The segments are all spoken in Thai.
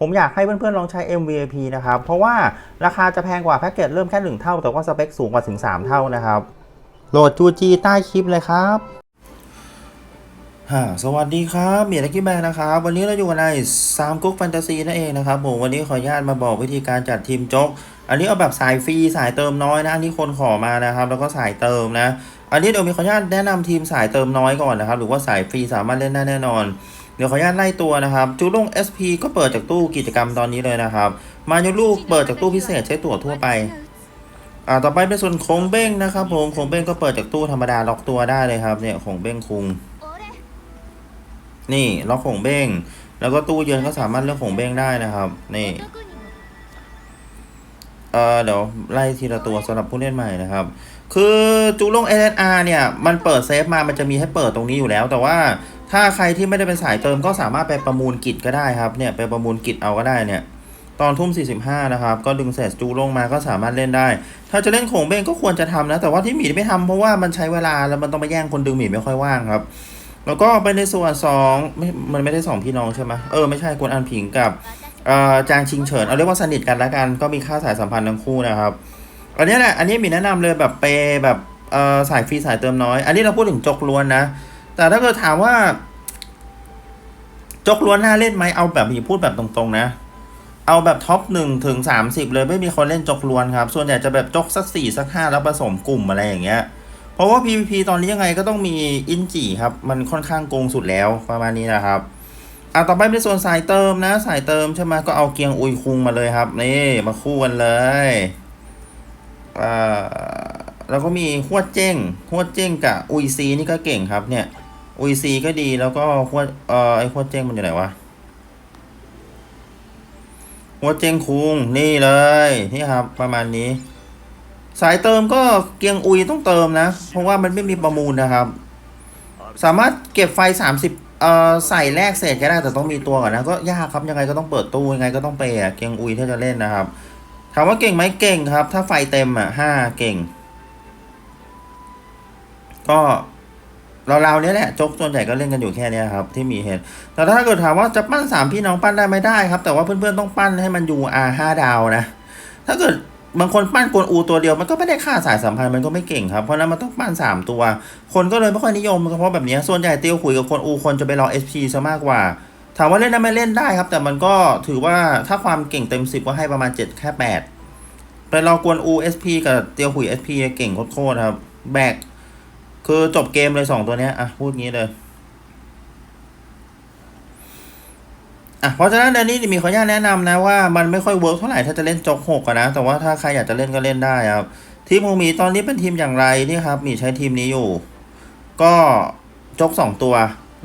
ผมอยากให้เพื่อนๆลองใช้ MVP นะครับ เพราะว่าราคาจะแพงกว่าแพ็กเกจเริ่มแค่ 1 เท่า แต่ว่าสเปคสูงกว่าถึง 3 เท่านะครับ โหลด UG ใต้คลิปเลยครับฮ่าสวัสดีครับเมียร์ลกิแมนนะครับ วันนี้เราอยู่กันในซามกุ๊กแฟนตาซีนั่นเองนะครับผมวันนี้ขออนุญาตมาบอกวิธีการจัดทีมโจ๊กอันนี้เอาแบบสายฟรีสายเติมน้อยนะอันนี้คนขอมานะครับ แล้วก็สายเติมนะ อันนี้เดี๋ยวมีขออนุญาตแนะนำทีมสายเติมน้อยก่อนนะครับ หรือว่าสายฟรีสามารถเล่นได้แน่นอน เดี๋ยวขออนุญาตไล่ตัวนะครับ จูลง SP ก็เปิดจากตู้กิจกรรมตอนนี้เลยนะครับ มายุลูกเปิดจากตู้พิเศษใช้ตั๋วทั่วไปอ่าต่อไปเป็นส่วนโคงเบ้งนะครับผมโคงเบ้งก็เปิดจากตู้ธรรมดาล็อกตัวได้เลยครับเนี่ยโคงเบ้งคุง นี่ล็อกของเบ้ง แล้วก็ตู้เย็นก็สามารถเลือกของเบ้งได้นะครับนี่เออเดี๋ยวไล่ทีละตัวสำหรับผู้เล่นใหม่นะครับ คือจูลง SSR เนี่ย มันเปิดเซฟมามันจะมีให้เปิดตรงนี้อยู่แล้ว แต่ว่า ถ้าใครที่ไม่ได้เป็นสายเติมก็สามารถไปประมูลกิจก็ได้ครับเนี่ยไปประมูลกิจเอาก็ได้เนี่ยตอนทุ่ม 45 นะครับ ก็ดึงเศษจูลงมาก็สามารถเล่นได้ ถ้าจะเล่นโขงเบ้งก็ควรจะทำนะ แต่ว่าที่หมีไม่ทำเพราะว่ามันใช้เวลาแล้วมันต้องไปแย่งคนดึงหมีไม่ค่อยว่างครับ แล้วก็ไปในส่วนสองไม่มันไม่ได้สองพี่น้องใช่ไหมเออไม่ใช่กวนอันผิงกับอ่อจางชิงเฉิน เอาเรียกว่าสนิทกันละกัน ก็มีค่าสายสัมพันธ์ทั้งคู่นะครับ อันนี้แหละ อันนี้มีแนะนำเลยแบบเปแบบเออสายฟรีสายเติมน้อย อันนี้เราพูดถึงจกล้วนนะ แต่ถ้าเกิดถามว่า จกล้วนน่าเล่นไหมเอาแบบมีพูดแบบตรงๆนะ เอาแบบท็อปหนึ่งถึงสามสิบเลยไม่มีคนเล่นจกล้วนครับ ส่วนใหญ่จะแบบจกสักสี่สักห้าแล้วผสมกลุ่มอะไรอย่างเงี้ย เพราะว่า PVP ตอนนี้ยังไงก็ต้องมีอินจีครับ มันค่อนข้างโกงสุดแล้วประมาณนี้นะครับอะต่อไปเป็นส่วนสายเติมนะ สายเติมใช่ไหมก็เอาเกียงอุยคุงมาเลยครับนี่มาคู่กันเลยอ่าแล้วก็มีหวดเจ้งหวดเจ้งกับอุยซีนี่ก็เก่งครับเนี่ย อุยซีก็ดีแล้วก็หวดเอ่อไอหวดเจ้งมันอยู่ไหนวะหวดเจ้งคุงนี่เลยนี่ครับ ประมาณนี้ สายเติมก็เกียงอุยต้องเติมนะ เพราะว่ามันไม่มีประมูลนะครับ สามารถเก็บไฟ 30เอ่อใส่แลกเศษก็ได้แต่ต้องมีตัวก่อนนะ ก็ยากครับยังไงก็ต้องเปิดตู้ยังไงก็ต้องเปย์อะเกียงอุยถ้าจะเล่นนะครับถามว่าเก่งไหมเก่งครับ ถ้าไฟเต็มอะห้าเก่ง ก็ เราๆเนี้ยแหละจกส่วนใหญ่ก็เล่นกันอยู่แค่เนี้ยครับที่มีเห็นแต่ถ้าเกิดถามว่าจะปั้นสามพี่น้องปั้นได้ไม่ได้ครับ แต่ว่าเพื่อนๆต้องปั้นให้มันอยู่อาห้าดาวนะ ถ้าเกิดบางคนปั้นกวนอูตัวเดียวมันก็ไม่ได้ค่าสายสัมพันธ์มันก็ไม่เก่งครับเพราะนั้นมันต้องปั้นสามตัว คนก็เลยไม่ค่อยนิยมเพราะแบบเนี้ยส่วนใหญ่เตียวคุยกับคนอูคนจะไปรอ SP ซะมากกว่า ถามว่าเล่นได้ไหมเล่นได้ครับ แต่มันก็ถือว่าถ้าความเก่งเต็มสิบก็ให้ประมาณเจ็ดแค่แปดไปรอกวนอู SP กับเตียวคุย SP เก่งโคตรครับแบก คือจบเกมเลยสองตัวเนี้ยอะพูดงี้เลยอะเพราะฉะนั้นเดือนนี้มีขออนุญาตแนะนำนะว่ามันไม่ค่อยเวิร์กเท่าไหร่ถ้าจะเล่นจกหกนะ แต่ว่าถ้าใครอยากจะเล่นก็เล่นได้ครับ ทีมของมีตอนนี้เป็นทีมอย่างไรนี่ครับ มีใช้ทีมนี้อยู่ ก็จกสองตัว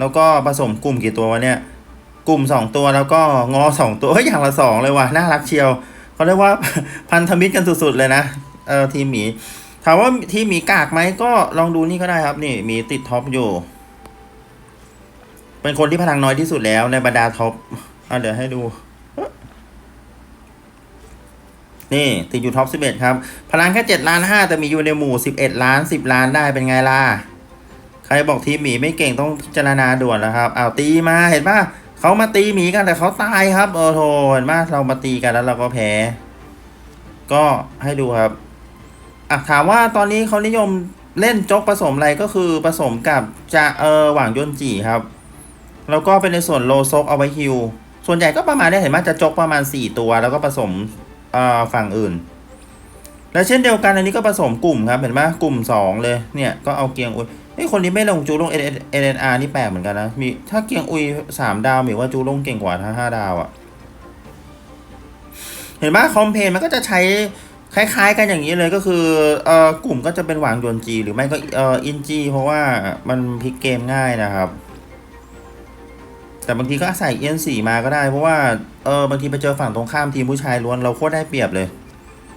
แล้วก็ผสมกลุ่มกี่ตัววะเนี่ย กลุ่มสองตัวแล้วก็งอสองตัวเฮ้ยอย่างละสองเลยว่ะน่ารักเชียวเขาเรียกว่าพันธมิตรกันสุดๆเลยนะเออทีมหมี ถามว่าทีมมีกากไหมก็ลองดูนี่ก็ได้ครับ นี่มีติดท็อปอยู่ เป็นคนที่พลังน้อยที่สุดแล้วในบรรดาท็อปเอะเดี๋ยวให้ดู นี่ติดอยู่ท็อป11ครับ พลังแค่7ล้าน5แต่มีอยู่ในหมู่11ล้าน10ล้านได้เป็นไงล่ะ ใครบอกทีมหมีไม่เก่งต้องพิจารณาด่วนแล้วครับอ้าวตีมาเห็นป่ะเขามาตีหมีกันแต่เขาตายครับเออโทเห็นป่ะเรามาตีกันแล้วเราก็แพ้ ก็ให้ดูครับ อะถามว่าตอนนี้เขานิยมเล่นจกผสมอะไรก็คือผสมกับจะเออหว่างยนจีครับ แล้วก็เป็นในส่วนโลซกเอาไว้ฮิว ส่วนใหญ่ก็ประมาณนี้เห็นไหมจะจกประมาณ 4 ตัว แล้วก็ผสมเอ่อฝั่งอื่น และเช่นเดียวกันอันนี้ก็ผสมกลุ่มครับเห็นไหมกลุ่ม 2 เลยเนี่ยก็เอาเกียงอุยเฮ้คนนี้ไม่ลงจูลงเอเอ็นอาร์นี่แปลกเหมือนกันนะมีถ้าเกียงอุยสามดาวหมีว่าจูลงเก่งกว่าถ้าห้าดาวอะ่ะ เห็นไหมคอมเพนมันก็จะใช้ คล้ายๆ กันอย่างนี้เลยก็คือเอ่อกลุ่มก็จะเป็นหวางยวนจี หรือไม่ก็เอ่ออินจี เพราะว่ามันพลิกเกมง่ายนะครับ แต่บางทีก็ใส่เอ็นสี่มาก็ได้ เพราะว่าเออบางทีไปเจอฝั่งตรงข้ามทีมผู้ชายล้วนเราโคตรได้เปรียบเลย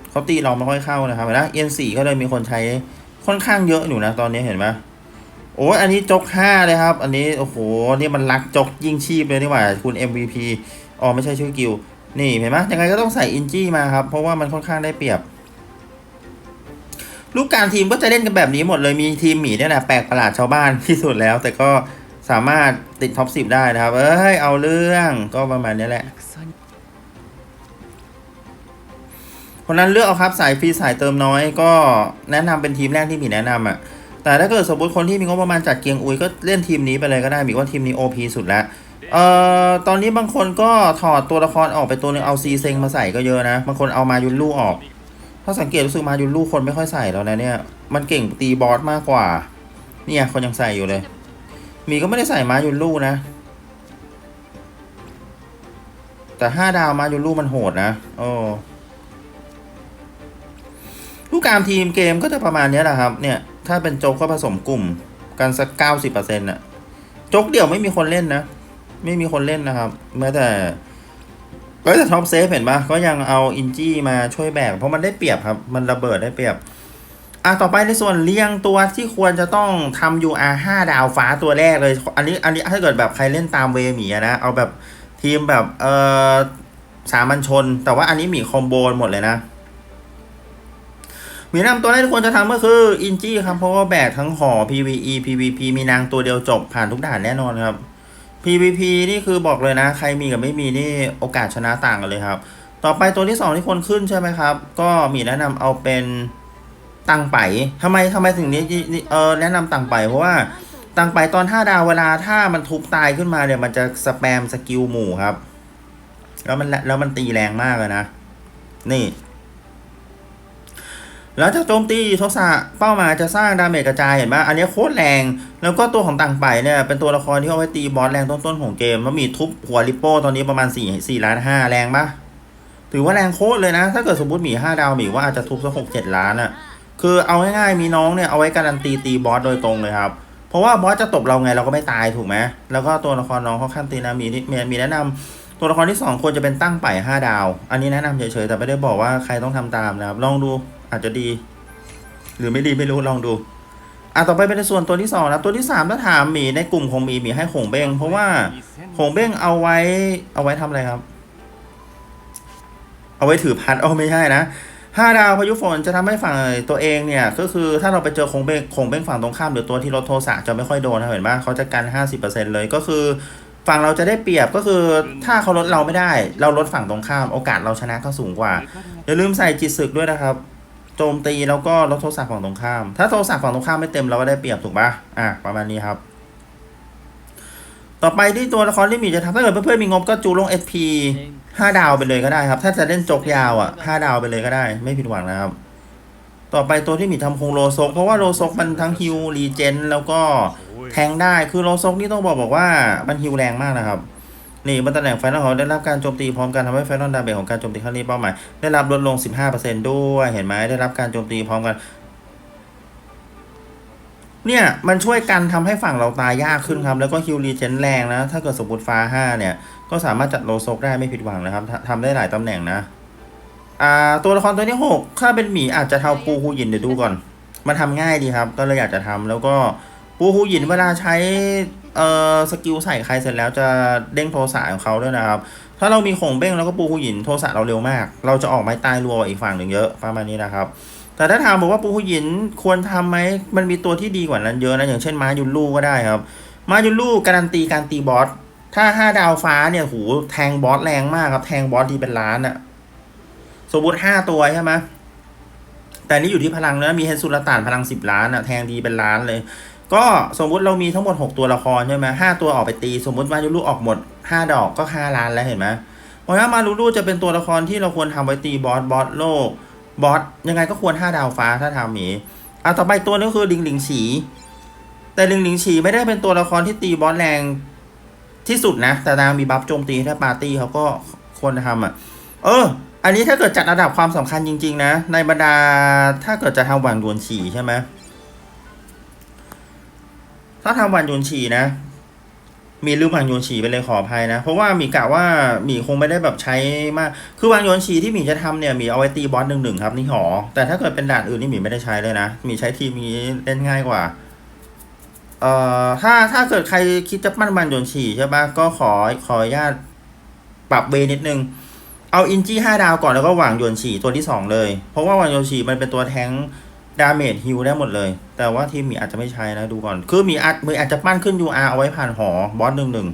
เขาตีเราไม่ค่อยเข้านะครับนะเอ็นสี่ก็เลยมีคนใช้ค่อนข้างเยอะอยู่นะตอนนี้เห็นไหมโอ้ยอันนี้จกห้าเลยครับ อันนี้โอ้โหนี่มันรักจกยิงชีพเลยนี่หว่าคุณ MVP อ๋อไม่ใช่ชื่อกิล นี่เห็นไหมยังไงก็ต้องใส่อินจี้มาครับ เพราะว่ามันค่อนข้างได้เปรียบ ลูกการทีมก็จะเล่นกันแบบนี้หมดเลยมีทีมหมีเนี่ยแหละแปลกประหลาดชาวบ้านที่สุดแล้ว แต่ก็สามารถติดท็อปสิบได้นะครับ เอ้ย เอาเรื่องก็ประมาณนี้แหละคนนั้นเลือกเอาครับสายฟรีสายเติมน้อยก็แนะนำเป็นทีมแรกที่มีแนะนำอะแต่ถ้าเกิดสมมติคนที่มีงบประมาณจัดเกียงอุยก็เล่นทีมนี้ไปเลยก็ได้หมีว่าทีมนี้ OP สุดแล้ว เอ่อตอนนี้บางคนก็ถอดตัวละครออกไปตัวหนึงเอาซีเซงมาใส่ก็เยอะนะบางคนเอามายุนลู่ออก ถ้าสังเกตรู้สึกมายุนลู่คนไม่ค่อยใส่แล้วนะเนี่ยมันเก่งตีบอสมากกว่า เนี่ยคนยังใส่อยู่เลย มีก็ไม่ได้ใส่มายุนลู่นะ แต่ห้าดาวมายุนลู่มันโหดนะโอ้ลูกการทีมเกมก็จะประมาณนี้แหละครับ เนี่ย ถ้าเป็นโจ๊กก็ผสมกลุ่มกันสักเก้าสิบเปอร์เซ็นต์อะโจ๊กเดี่ยวไม่มีคนเล่นนะ ไม่มีคนเล่นนะครับแม้แต่แม้แต่ท็อปเซฟเห็นปะก็ยังเอาอินจี้มาช่วยแบก เพราะมันได้เปรียบครับ มันระเบิดได้เปรียบ อะต่อไปในส่วนเรียงตัวที่ควรจะต้องทำ UR 5ดาวฟ้าตัวแรกเลย อันนี้อันนี้ถ้าเกิดแบบใครเล่นตามเวมีนะ เอาแบบทีมแบบเออสามัญชน แต่ว่าอันนี้มีคอมโบหมดเลยนะมีนำตัวแรกที่ควรจะทำก็คืออินจี้ครับ เพราะว่าแบกทั้งหอ PVE PVP มีนางตัวเดียวจบผ่านทุกด่านแน่นอนครับ PVP นี่คือบอกเลยนะ ใครมีกับไม่มีนี่โอกาสชนะต่างกันเลยครับ ต่อไปตัวที่สองที่คนขึ้นใช่ไหมครับ ก็มีแนะนำเอาเป็นตังไปทำไมทำไมถึงนี้เออแนะนำตังไปเพราะว่าตังไปตอน5ดาวเวลาถ้ามันทุบตายขึ้นมาเนี่ยมันจะสแปมสกิลหมู่ครับ แล้วมันแล้วมันตีแรงมากเลยนะ นี่ แล้วจะโจมตีทศะเป้าหมายจะสร้างดาเมจกระจายเห็นไหมอันนี้โคตรแรง แล้วก็ตัวของต่างไปเนี่ยเป็นตัวละครที่เอาไว้ตีบอสแรงต้นๆของเกมมันมีทุบหัวริปโป้ตอนนี้ประมาณ4 4ล้าน5แรงปะถือว่าแรงโคตรเลยนะ ถ้าเกิดสมมติมี5ดาวมีว่าอาจจะทุบสัก6 7ล้านอะคือเอาง่ายๆมีน้องเนี่ยเอาไว้การันตีตีบอสโดยตรงเลยครับเพราะว่าบอสจะตบเราไงเราก็ไม่ตายถูกไหมแล้วก็ตัวละครน้องเขาขั้นตีนะมีมีมีแนะนำตัวละครที่สองควรจะเป็นตั้งไปห้าดาว อันนี้แนะนำเฉยๆแต่ไม่ได้บอกว่าใครต้องทำตามนะครับลองดู อาจจะดี หรือไม่ดีไม่รู้ลองดูอะต่อไปเป็นส่วนตัวที่สองนะตัวที่สามถ้าถามหมีในกลุ่มของหมีหมีให้หงเบ้งเพราะว่าหงเบ้งเอาไว้ เอาไว้ทำอะไรครับ เอาไว้ถือพัดเอาไม่ใช่นะห้าดาวพายุฝนจะทำให้ฝั่งตัวเองเนี่ยก็คือถ้าเราไปเจอคงเบ้งคงเบ้งฝั่งตรงข้ามหรือตัวที่รถโทสะจะไม่ค่อยโดนนะเห็นไหมเขาจะกันห้าสิบเปอร์เซ็นเลยก็คือฝั่งเราจะได้เปรียบก็คือถ้าเขาลดเราไม่ได้ เราลดฝั่งตรงข้ามโอกาสเราชนะก็สูงกว่าอย่าลืมใส่จิตศึกด้วยนะครับ โจมตีแล้วก็ลดโทรศัพท์ฝั่งตรงข้าม ถ้าโทรศัพท์ฝั่งตรงข้ามไม่เต็มเราก็ได้เปรียบถูกปะอะประมาณนี้ครับ ต่อไปที่ตัวละครที่หมีจะทำถ้าเกิดเพื่อนๆมีงบก็จูลง SP ห้าดาวไปเลยก็ได้ครับ ถ้าจะเล่นจกยาวอะห้าดาวไปเลยก็ได้ ไม่ผิดหวังนะครับ ต่อไปตัวที่หมีทำคงโลซกเพราะว่าโลซกมันทั้งฮิวรีเจนแล้วก็แทงได้คือโลซกนี่ต้องบอกบอกว่ามันฮิวแรงมากนะครับ นี่บนตำแหน่งไฟนอลเขาได้รับการโจมตีพร้อมกันทำให้ไฟนอลดาเมจของการโจมตีครั้งนี้เป้าหมาย ได้รับลดลง 15%ด้วยเห็นไหมได้รับการโจมตีพร้อมกันเนี่ยมันช่วยกันทำให้ฝั่งเราตายยากขึ้นครับ แล้วก็ฮิวรีเจนแรงนะ ถ้าเกิดสมมติฟ้า5เนี่ย ก็สามารถจัดโลโซกได้ไม่ผิดหวังนะครับทำทำได้หลายตำแหน่งนะ อ่า ตัวละครตัวที่หกถ้าเป็นหมีอาจจะเทาปูฮูยินเดี๋ยวดูก่อน มันทำง่ายดีครับ ก็เลยอยากจะทำแล้วก็ปูฮูยินเวลาใช้ เอ่อสกิลใส่ใครเสร็จแล้วจะเด้งโทสะของเขาด้วยนะครับ ถ้าเรามีขงเบ้งแล้วก็ปูฮูหยินโทสะเราเร็วมาก เราจะออกไม้ตายรัวอีกฝั่งหนึ่งเยอะประมาณนี้นะครับ แต่ถ้าถามบอกว่าปูฮูหยินควรทำไหมมันมีตัวที่ดีกว่านั้นเยอะนะอย่างเช่นม้ายุนลูก็ได้ครับม้ายุนลูการันตีการตีบอสถ้าห้าดาวฟ้าเนี่ยหูแทงบอสแรงมากครับแทงบอสทีเป็นล้านอะสมมติห้าตัวใช่ไหมแต่นี่อยู่ที่พลังนะมีเฮนสุลต่านพลังสิบล้านอะแทงดีเป็นล้านเลย ก็สมมุติเรามีทั้งหมด 6 ตัวละครใช่ไหมห้าตัวออกไปตี สมมติมารูลูออกหมด 5 ดอกก็5ล้านแล้วเห็นไหมเพราะฉะนั้นมารูลูจะเป็นตัวละครที่เราควรทำไว้ตีบอสบอสโลกบอสยังไงก็ควร 5 ดาวฟ้าถ้าทำหมีอะต่อไปตัวนึงคือลิงลิงฉีแต่ลิงลิงฉีไม่ได้เป็นตัวละครที่ตีบอสแรงที่สุดนะ แต่นางมีบัฟโจมตีถ้าปาร์ตี้เขาก็ควรทำอะ เออ อันนี้ถ้าเกิดจัดระดับความสำคัญจริง ๆ นะ ในบรรดาถ้าเกิดจะทำหวังดวนฉีใช่ไหม ถ้าทำวันยุนชีนะ มีลืมวางโยนฉีไปเลยขออภัยนะ เพราะว่าหมีกะว่าหมีคงไม่ได้แบบใช้มาก คือวางโยนฉีที่หมีจะทำเนี่ยหมีเอาไว้ตีบอสหนึ่งหนึ่งครับนี่หอ แต่ถ้าเกิดเป็นด่านอื่นนี่หมีไม่ได้ใช้เลยนะหมีใช้ทีมนี้เล่นง่ายกว่าเอ่อถ้าถ้าเกิดใครคิดจะปั้นมันโยนฉีใช่ปะก็ขอขออนุญาตปรับเวนิดนึง เอาอินจี้ห้าดาวก่อนแล้วก็วางโยนฉีตัวที่สองเลย เพราะว่าวางโยนฉีมันเป็นตัวแทง ดาเมจฮิลได้หมดเลย แต่ว่าทีมหมีอาจจะไม่ใช้นะดูก่อน คือมีอาจมีออาจจะปั้นขึ้น UR เอาไว้ผ่านหอบอสหนึ่งหนึ่ง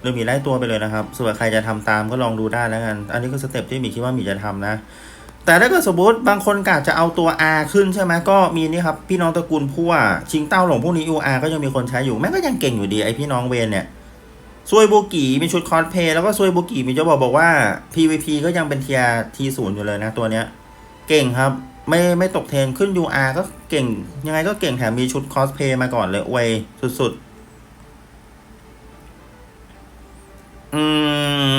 หรือหมีไล่ตัวไปเลยนะครับส่วนใครจะทำตามก็ลองดูได้แล้วกัน อันนี้คือสเต็ปที่หมีคิดว่าหมีจะทำนะ แต่ถ้าเกิดสมมติบางคนกะจะเอาตัว R ขึ้นใช่ไหมก็มีนี่ครับ พี่น้องตระกูลพั่วชิงเต้าหลงพวกนี้ UR ก็ยังมีคนใช้อยู่แม่ก็ยังเก่งอยู่ดีไอพี่น้องเวนเนี่ยซวยโบกีมีชุดคอสเพย์แล้วก็ซวยโบกีมีจะบอกบอกว่า PVP ก็ยังเป็นเทียทีศูนย์อยู่เลยนะตัวเนี้ย เก่งครับ ไม่ไม่ตกเทรนขึ้น UR ก็เก่ง ยังไงก็เก่งแถมมีชุดคอสเพย์มาก่อนเลยอวยสุดๆ อืม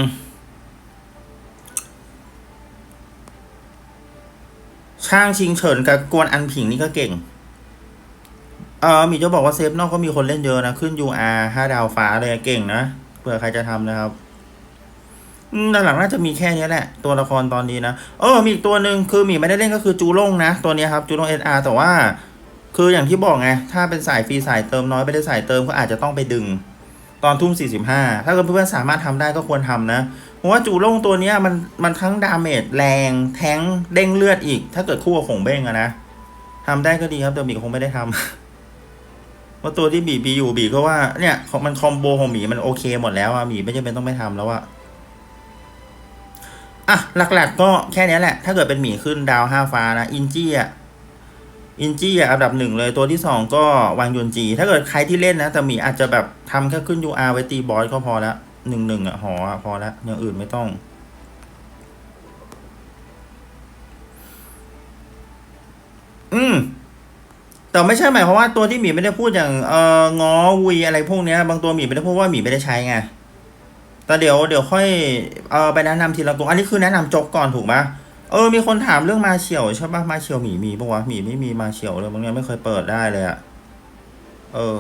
ช่างชิงเฉินกับกวนอันผิงนี่ก็เก่ง เออมีจะบอกว่าเซฟนอกก็มีคนเล่นเยอะนะ ขึ้น UR ห้าดาวฟ้าเลยเก่งนะเผื่อใครจะทำนะครับ หลังๆน่าจะมีแค่นี้แหละ ตัวละครตอนนี้นะเออมีอีกตัวหนึ่งคือหมีไม่ได้เล่นก็คือจูล่งนะ ตัวนี้ครับจูล่งเออาร์แต่ว่า คืออย่างที่บอกไง ถ้าเป็นสายฟรีสายเติมน้อยไม่ได้สายเติมก็อาจจะต้องไปดึง ตอนทุ่ม 45 ถ้าเกิดเพื่อนๆสามารถทำได้ก็ควรทำนะ เพราะว่าจูล่งตัวนี้มันมันทั้งดาเมจแรง แทงเด้งเลือดอีก ถ้าเกิดคู่กับขงเบ้งอะนะทำได้ก็ดีครับแต่หมีคงไม่ได้ทำว่าะตัวที่บีบีอยู่บีก็ว่าเนี่ยมันคอมโบของหมีมันโอเคหมดแล้วอะหมีไม่จำเป็นต้องไปทำแล้วอะ อะหลักๆก็แค่นี้แหละ ถ้าเกิดเป็นหมีขึ้นดาวห้าฟ้านะอินจี้อะอินจี้อะอันดับหนึ่งเลยตัวที่สองก็วางยุนจี ถ้าเกิดใครที่เล่นนะ แต่หมีอาจจะแบบทำแค่ขึ้น UR ไว้ตีบอสก็พอละหนึ่งหนึ่งอะหออะพอละอย่างอื่นไม่ต้อง อืม แต่ไม่ใช่หมายความว่าตัวที่หมีไม่ได้พูดอย่างเอองอวุยอะไรพวกเนี้ย บางตัวหมีไม่ได้พูดว่าหมีไม่ได้ใช้ไง แต่เดี๋ยวเดี๋ยวค่อยเออไปแนะนำทีละตัวอันนี้คือแนะนำจกก่อนถูกไหมเออมีคนถามเรื่องมาเฉียวใช่ปะมาเฉียวหมีมีปะวะหมีไม่มีมาเฉียวเลยบางอย่างไม่เคยเปิดได้เลยอะเออ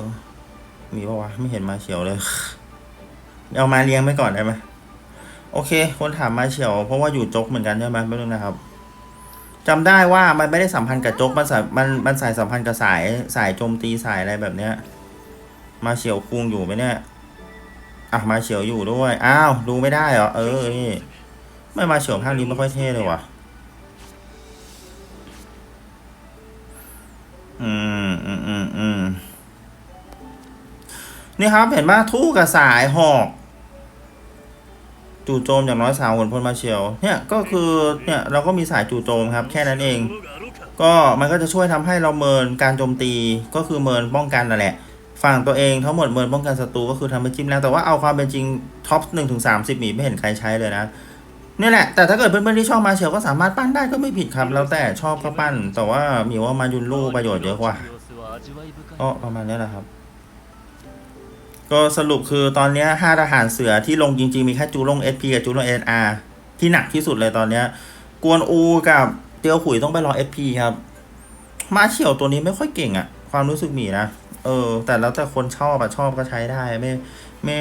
มีปะวะไม่เห็นมาเฉียวเลยเอามาเลี้ยงไว้ก่อนได้ไหมโอเค คนถามมาเฉียว เพราะว่าอยู่จกเหมือนกันใช่ไหมไม่รู้นะครับจำได้ว่ามันไม่ได้สัมพันธ์กับจกมันสายมันมันสายสัมพันธ์กับสายสายโจมตีสายอะไรแบบเนี้ย มาเฉียวคุงอยู่ไหมเนี่ย อะมาเฉียวอยู่ด้วย อ้าว ดูไม่ได้เหรอ เออ นี่ ไม่มาเฉียวภาคนี้ไม่ค่อยเท่เลยว่ะ อืมอืมอืมอืมนี่ครับ เห็นว่าทู่กับสายหอกจู่โจมอย่างน้อยสามคนพ้นมาเฉียว เนี่ยก็คือเนี่ยเราก็มีสายจู่โจมครับ แค่นั้นเอง ก็มันก็จะช่วยทำให้เราเมินการโจมตีก็คือเมินป้องกันนั่นแหละ ฝั่งตัวเองทั้งหมดเมินป้องกันศัตรูก็คือทำเป็นจิ้มแล้ว แต่ว่าเอาความเป็นจริงท็อปหนึ่งถึงสามสิบหมีไม่เห็นใครใช้เลยนะนี่แหละ แต่ถ้าเกิดเพื่อนๆที่ชอบมาเชียวก็สามารถปั้นได้ก็ไม่ผิดครับ แล้วแต่ชอบก็ปั้น แต่ว่ามีว่ามายุนลูประโยชน์เยอะกว่าก็ประมาณนี้แหละครับ ก็สรุปคือตอนนี้ห้าทหารเสือที่ลงจริงๆ มีแค่จูลงเอสพีกับจูลงเออาร์ที่หนักที่สุดเลยตอนเนี้ย กวนอูกับเตียวขุยต้องไปรอเอสพีครับ มาเฉียวตัวนี้ไม่ค่อยเก่งอะความรู้สึกหมีนะ เออ แต่แล้วแต่คนชอบอะชอบก็ใช้ได้ไม่ไม่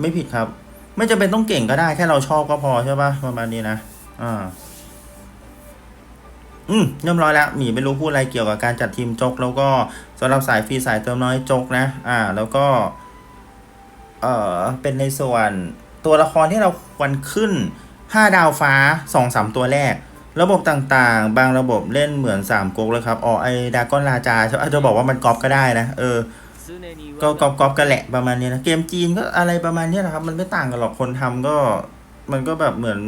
ไม่ผิดครับ ไม่จำเป็นต้องเก่งก็ได้แค่เราชอบก็พอใช่ปะประมาณนี้นะอ่าอืมเรียบร้อยแล้วหมีไม่รู้พูดอะไรเกี่ยวกับการจัดทีมจก แล้วก็สำหรับสายฟรีสายเติมน้อยจกนะ อ่า แล้วก็ เออเป็นในส่วนตัวละครที่เราควรขึ้นห้าดาวฟ้าสองสามตัวแรก ระบบต่างๆ บางระบบเล่นเหมือนสามก๊กเลยครับ อ๋อ ไอดากอนราจาใช่อาจจะบอกว่ามันก๊อปก็ได้นะ เออ ก็ก๊อปก๊อปกันแหละประมาณนี้นะ เกมจีนก็อะไรประมาณนี้แหละครับ มันไม่ต่างกันหรอก คนทำก็ มันก็แบบเหมือน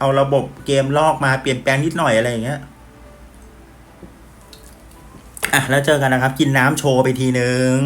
เอาระบบเกมลอกมาเปลี่ยนแปลงนิดหน่อยอะไรอย่างเงี้ย อะ แล้วเจอกันนะครับ กินน้ำโชว์ไปทีนึง